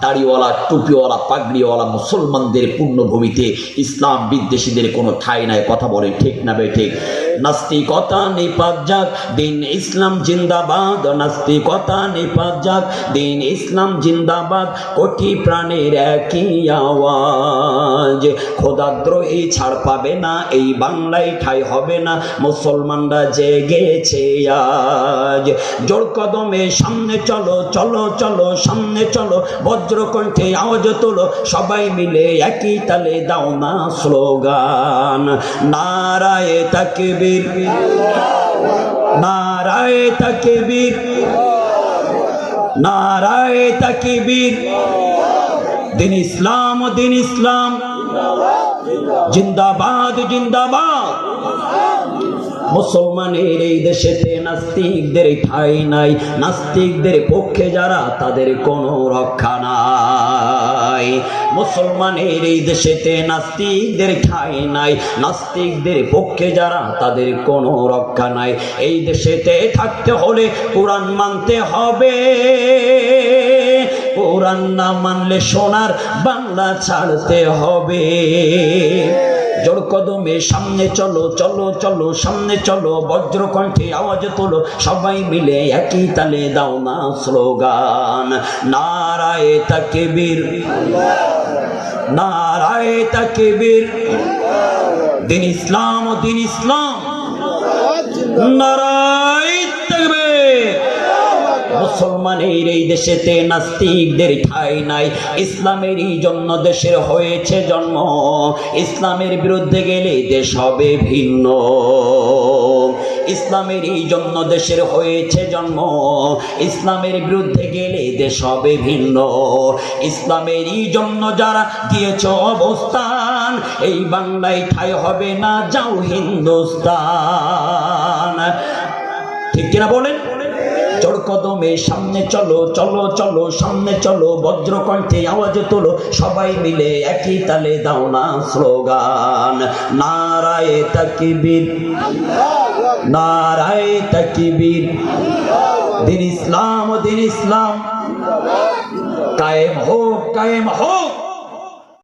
দাড়িওয়ালা, টুপিওয়ালা, পাগড়িওয়ালা মুসলমানদের পূর্ণভূমিতে ইসলাম বিদ্বেষীদের কোনো ঠাই নাই। কথা বলে ঠিক না বে ঠিক? নাস্তিকতা নিপাত যাক দিন ইসলাম জিন্দাবাদ, নাস্তিকতা নিপাত যাক দিন ইসলাম জিন্দাবাদ, কোটি প্রাণের একই আওয়াজ। খোদাদ্রোহী ছাড় পাবে না, এই বাংলায় ঠাই হবে না, মুসলমানরা জেগেছে আজ। জোর কদমে সামনে চলো চলো চলো, সামনে চলো, বজ্রকণ্ঠে আওয়াজ তোলো, সবাই মিলে একই তালে দাও না স্লোগান। নারায়ে তাকবীর। নারায় তাকবীর। নারায় তাকবীর। দিন ইসলাম দিন ইসলাম। জিন্দাবাদ জিন্দাবাদ। মুসলমানের এই দেশেতে নাস্তিকদের ঠাই নাই। নাস্তিকদের পক্ষে যারা, তাদের কোনো রক্ষা নাই। মুসলমানের এই দেশেতে নাস্তিকদের ঠাই নাই। নাস্তিকদের পক্ষে যারা, তাদের কোনো রক্ষা নাই। এই দেশেতে থাকতে হলে কোরআন মানতে হবে। কোরআন না মানলে সোনার বাংলা ছাড়তে হবে। জোর কদমে সামনে চলো চলো চলো সামনে চলো বজ্র কণ্ঠে আওয়াজ তোলো সবাই মিলে একই তালে দাও না স্লোগান। নারায়ে তাকবীর নারায়ে তাকবীর। দিন ইসলাম দিন ইসলাম। নারায়ে তাকবীর মুসলমানের এই দেশেতে নাস্তিকদের ঠাই নাই। ইসলামেরই জন্য দেশের হয়েছে জন্ম। ইসলামের বিরুদ্ধে গেলে দেশ হবে ভিন্ন। ইসলামের এই জন্য দেশের হয়েছে জন্ম। ইসলামের বিরুদ্ধে গেলে দেশ হবে ভিন্ন। ইসলামের এই জন্য যারা দিয়েছ অবস্থান, এই বাংলায় ঠাই হবে না, যাও হিন্দুস্তান। ঠিক কিনা বলেন? কদমে সামনে চলো চলো চলো, সামনে চলো বজ্রকণ্ঠে আওয়াজ তোলো, সবাই মিলে একই তালে দাও না স্লোগান। নারায়ে তাকবীর নারায়ে তাকবীর। দিন ইসলাম দিন ইসলাম। কায়েম হোক কায়েম হোক।